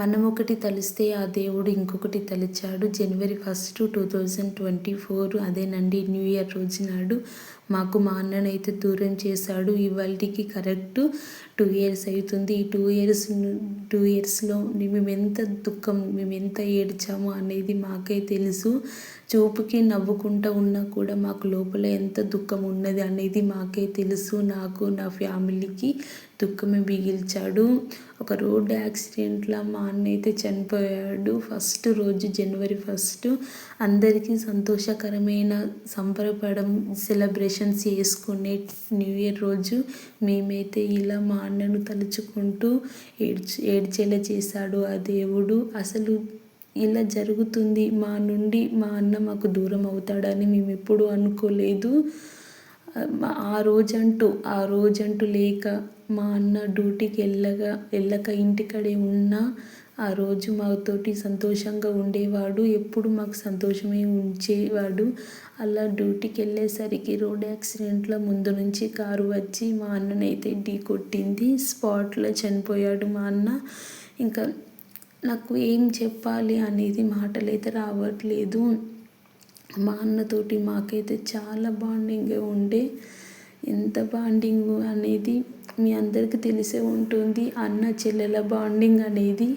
మనం ఒకటి తలిస్తే ఆ దేవుడు ఇంకొకటి తలిచాడు. January first two thousand twenty four అదేనండి న్యూ ఇయర్ రోజు నాడు మాకు మా అన్ననైతే దూరం చేశాడు. ఇవాళకి కరెక్ట్ టూ ఇయర్స్ అవుతుంది ఈ టూ ఇయర్స్ టూ ఇయర్స్లో మేము ఎంత దుఃఖం మేము ఎంత ఏడ్చాము అనేది మాకే తెలుసు. చూపుకి నవ్వుకుంటూ ఉన్నా కూడా మాకు లోపల ఎంత దుఃఖం ఉన్నది అనేది మాకే తెలుసు. నాకు నా ఫ్యామిలీకి దుఃఖమే మిగిల్చాడు. ఒక రోడ్డు యాక్సిడెంట్లో మా అన్న అయితే చనిపోయాడు. ఫస్ట్ రోజు జనవరి ఫస్ట్. అందరికీ సంతోషకరమైన సంబరపడం సెలబ్రేషన్స్ చేసుకునే న్యూ ఇయర్ రోజు మేమైతే ఇలా మా అన్నను తలుచుకుంటూ ఏడ్చి ఏడ్చేలా చేశాడు ఆ దేవుడు. అసలు ఇలా జరుగుతుంది. మా నుండి మా అన్న మాకు దూరం అవుతాడని మేము ఎప్పుడూ అనుకోలేదు. ఆ రోజంటూ ఆ రోజంటూ లేక మా అన్న డ్యూటీకి వెళ్ళగా వెళ్ళక ఇంటికడే ఉన్నా ఆ రోజు మాతోటి సంతోషంగా ఉండేవాడు. ఎప్పుడు మాకు సంతోషమే ఉంచేవాడు. అలా డ్యూటీకి వెళ్ళేసరికి రోడ్ యాక్సిడెంట్లో ముందు నుంచి కారు వచ్చి మా అన్ననైతే ఢీ కొట్టింది. స్పాట్లో చనిపోయాడు మా అన్న. ఇంకా నాకు ఏం చెప్పాలి అనేది మాటలైతే రావట్లేదు. మా అన్నతోటి మాకైతే చాలా బాండింగ్ ఉండే. ఎంత బాండింగ్ అనేది మీ అందరికీ తెలిసే ఉంటుంది. అన్న చెల్లెల బాండింగ్ అనేది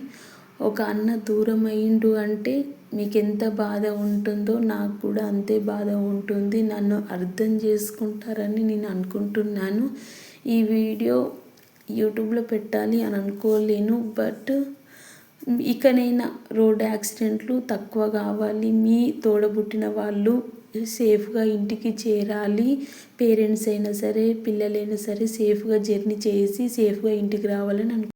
ఒక అన్న దూరం అయిండు అంటే మీకు ఎంత బాధ ఉంటుందో నాకు కూడా అంతే బాధ ఉంటుంది. నన్ను అర్థం చేసుకుంటారని నేను అనుకుంటున్నాను. ఈ వీడియో యూట్యూబ్లో పెట్టాలి అని అనుకోలేను. బట్ ఇకనైనా రోడ్డు యాక్సిడెంట్లు తక్కువ కావాలి. మీ తోడబుట్టిన వాళ్ళు సేఫ్గా ఇంటికి చేరాలి. పేరెంట్స్ అయినా సరే పిల్లలైనా సరే సేఫ్గా జర్నీ చేసి సేఫ్గా ఇంటికి రావాలని అనుకుంటున్నాను.